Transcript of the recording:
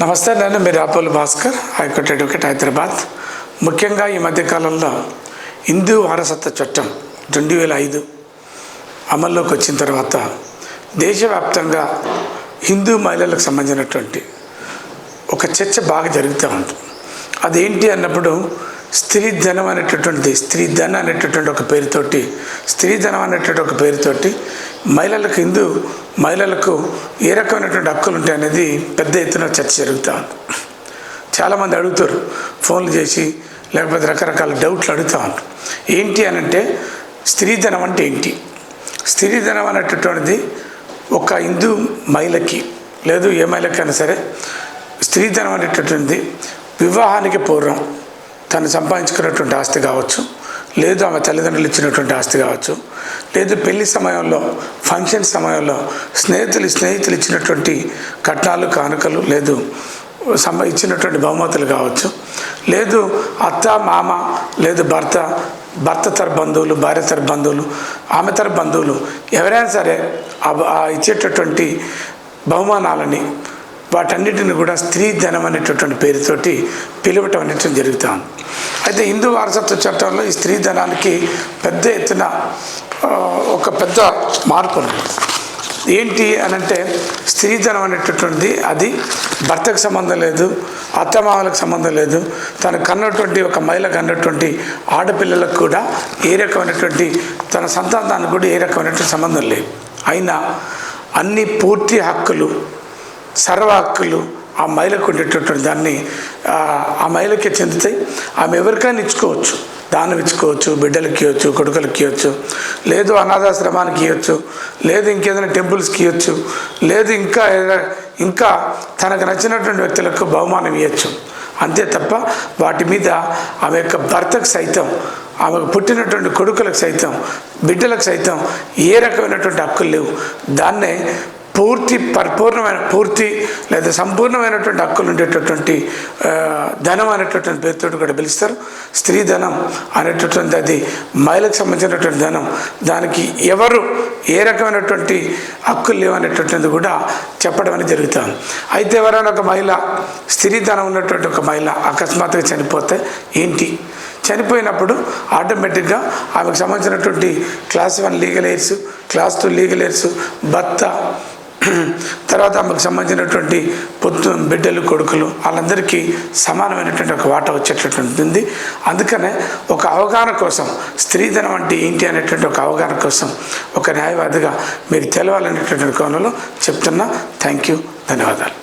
నమస్తే నేను మీరు Apollo Bhaskar high court advocate Hyderabad. ముఖ్యంగా ఈ మధ్యకాలంలో హిందూ వారసత్వ చట్టం రెండు వేల ఐదు అమల్లోకి వచ్చిన తర్వాత దేశవ్యాప్తంగా హిందూ మహిళలకు సంబంధించినటువంటి ఒక చర్చ బాగా జరుగుతూ ఉంటుంది అదేంటి అన్నప్పుడు స్త్రీ ధనం అనేటటువంటిది స్త్రీ ధన అనేటటువంటి ఒక పేరుతోటి స్త్రీ ధనం అనేటటువంటి ఒక పేరుతోటి మహిళలకు హిందూ మహిళలకు ఏ రకమైనటువంటి హక్కులు ఉంటాయి అనేది పెద్ద ఎత్తున చర్చ జరుగుతూ ఉంది. చాలామంది అడుగుతారు ఫోన్లు చేసి లేకపోతే రకరకాల డౌట్లు అడుగుతూ ఉంటారు. ఏంటి అని అంటే స్త్రీధనం అంటే ఏంటి? స్త్రీధనం అనేటటువంటిది ఒక హిందూ మహిళకి లేదు ఏ మహిళకైనా సరే స్త్రీధనం అనేటటువంటిది వివాహానికి పూర్వం తను సంపాదించుకున్నటువంటి ఆస్తి కావచ్చు లేదు ఆమె తల్లిదండ్రులు ఇచ్చినటువంటి ఆస్తి కావచ్చు లేదు పెళ్ళి సమయంలో ఫంక్షన్ సమయంలో స్నేహితులు స్నేహితులు ఇచ్చినటువంటి కట్నాలు కానుకలు లేదు సమ ఇచ్చినటువంటి బహుమతులు కావచ్చు లేదు అత్త మామ లేదు భర్త భర్త తర బంధువులు భార్య తర బంధువులు ఆమె తర బంధువులు ఎవరైనా సరే ఆ ఆ ఇచ్చేటటువంటి బహుమానాలని వాటన్నిటిని కూడా స్త్రీ ధనం అనేటటువంటి పేరుతోటి పిలవటం అనేటువంటి జరుగుతాం అయితే హిందూ వారసత్వ చట్టంలో ఈ స్త్రీ ధనానికి పెద్ద ఎత్తున ఒక పెద్ద మార్పు ఏంటి అని అంటే స్త్రీధనం అనేటటువంటిది అది భర్తకు సంబంధం లేదు అత్తమామలకు సంబంధం లేదు తను కన్నటువంటి ఒక మహిళ కన్నటువంటి ఆడపిల్లలకు కూడా ఏ రకమైనటువంటి తన సంతానానికి కూడా ఏ రకమైనటువంటి సంబంధం లేదు. అయినా అన్ని పూర్తి హక్కులు సర్వ హక్కులు ఆ మహిళకు ఉండేటటువంటి దాన్ని ఆ, మైలకే మహిళకే చెందుతాయి. ఆమె ఎవరికైనా ఇచ్చుకోవచ్చు. దానం ఇచ్చుకోవచ్చు బిడ్డలకి ఇవ్వచ్చు కొడుకులకి ఇవ్వచ్చు లేదు అనాథాశ్రమానికి ఇవ్వచ్చు లేదు ఇంకేదైనా టెంపుల్స్కి ఇవ్వచ్చు లేదు ఇంకా ఇంకా తనకు నచ్చినటువంటి వ్యక్తులకు బహుమానం ఇవ్వచ్చు. అంతే తప్ప వాటి మీద ఆమె యొక్క భర్తకు సైతం ఆమెకు పుట్టినటువంటి కొడుకులకు సైతం బిడ్డలకు సైతం ఏ రకమైనటువంటి హక్కులు లేవు. దాన్నే పూర్తి పరిపూర్ణమైన పూర్తి లేదా సంపూర్ణమైనటువంటి హక్కులు ఉండేటటువంటి ధనం అనేటటువంటి పేరుతో కూడా పిలుస్తారు. స్త్రీ ధనం అనేటటువంటి అది మహిళకు సంబంధించినటువంటి ధనం. దానికి ఎవరు ఏ రకమైనటువంటి హక్కులు లేవనేటటువంటిది కూడా చెప్పడం అనేది జరుగుతుంది. అయితే ఎవరైనా ఒక మహిళ స్త్రీ ధనం ఉన్నటువంటి ఒక మహిళ అకస్మాత్తుగా చనిపోతే ఏంటి? చనిపోయినప్పుడు ఆటోమేటిక్గా ఆమెకు సంబంధించినటువంటి class one legal heirs class two legal heirs భర్త తర్వాత ఆమెకు సంబంధించినటువంటి పొత్తు బిడ్డలు కొడుకులు వాళ్ళందరికీ సమానమైనటువంటి ఒక వాట వచ్చేటటువంటి ఉంది. అందుకనే ఒక అవగాహన కోసం స్త్రీధనం అంటే ఏంటి అనేటువంటి ఒక అవగాహన కోసం ఒక న్యాయవాదిగా మీరు తెలవాలనేటువంటి కోణంలో చెప్తున్నా. Thank you. ధన్యవాదాలు.